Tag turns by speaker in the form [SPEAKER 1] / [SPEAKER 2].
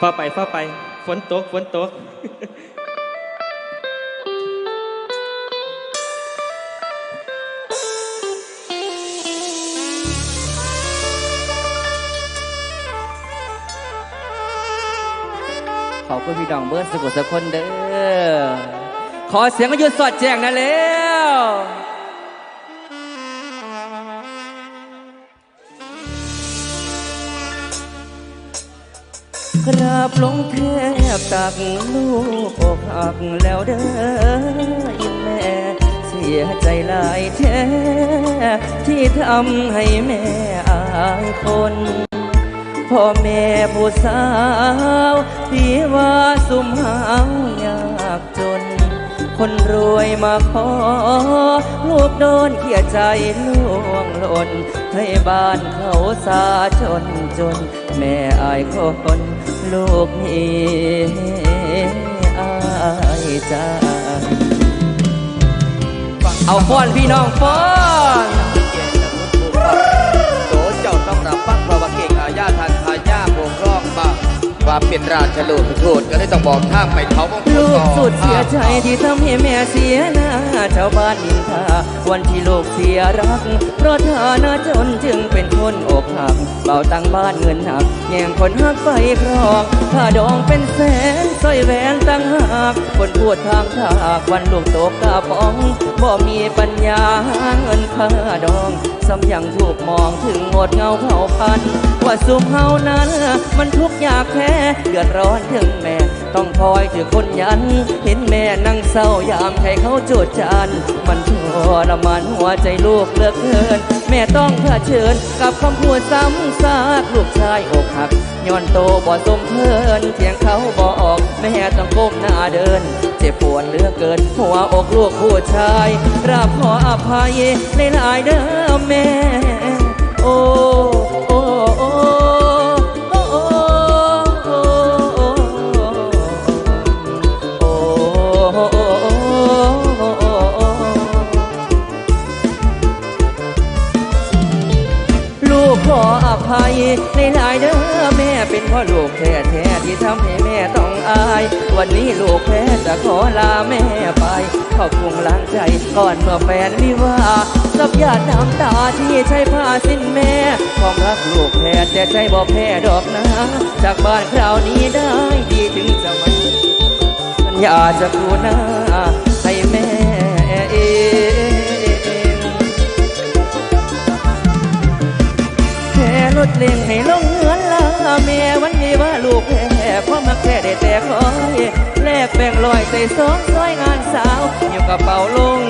[SPEAKER 1] ฟ้าไปฟ้าไป ฝนตกฝนตก
[SPEAKER 2] ขอบคุณพี่น้องเบิร์ดสุขุสกคนเด้อ ขอเสียงกันหยุดสอดแจ้งนะแล้ว กราบลงแทบตักลูกอกหักแล้วเด้ออินแม่ เสียใจหลายแท้ ที่ทำให้แม่อายคนพ่อแม่ผู้สาวที่ว่าสุมหายากจน คนรวยมาขอ ลูกโดนเขียใจล่วงหล่นให้บ้านเขาสาจนจน แม่อายคนลูกนี้อายใจเอาฟ้อนพี่น้องฟ้อน
[SPEAKER 3] ว่าเป็นราชลูกทูตก็เลยต้องบอกทางไปเขาบ้อง
[SPEAKER 2] ลูกสุดเสียใจที่ทำให้แม่เสียหน้าชาวบ้านนินทาวันที่ลูกเสียรัก เพราะฐานะจนจึงเป็นคนอกหักเบาตังบ้านเงินหักแย่งคนหักไปครองค่าดองเป็นแสนสร้อยแหวนตั้งหากคนพูดทางถากวันลูกตกกระป๋องบ่มีปัญญาเงินค่าดองซ้ำยังถูกมองถึงหมดเงาเผ่าพันว่าสุมเฮานั้น มันทุกข์ยากแค่เดือดร้อนถึงแม่ ต้องคอยถือคนยัน เห็นแม่นั่งเศร้ายามใครเขาโจดจานมันทรมานหัวใจลูกเลือกเกิน แม่ต้องเผชิญกับคำพูดซ้ำซากลูกชายอกหักย้อนโตบ่สมเพลินเถียงเขาบออก แม่ต้องก้มหน้าเดิน เจ็บปวดเหลือเกิน หัวอกลูกผู้ชายราบขออภัยในหลายๆเด้อแม่ ขออภัยในหลายเด้อแม่เป็นพ่อลูกแท้แท้ที่ทำให้แม่ต้องอาย วันนี้ลูกแพ้จะขอลาแม่ไปขอบคุงล้างใจก่อนเมื่อแฟนวิวาสับยาดน้ำตาที่ใช้ผ้าสิ้นแม่ความรักลูกแพ้แต่ใจบ่แพ้ดอกนะ จากบ้านคราวนี้ได้ดีถึงจะมาสัญญาจะกูน้า รถเล่งให้ลงเงินลาเมียวันนี้ว่าลูกแพ้พ่อมาแค่ได้แต่คอยแลกแบ่งลอยใส่สองซอยงานสาวอยู่กระเป๋าลง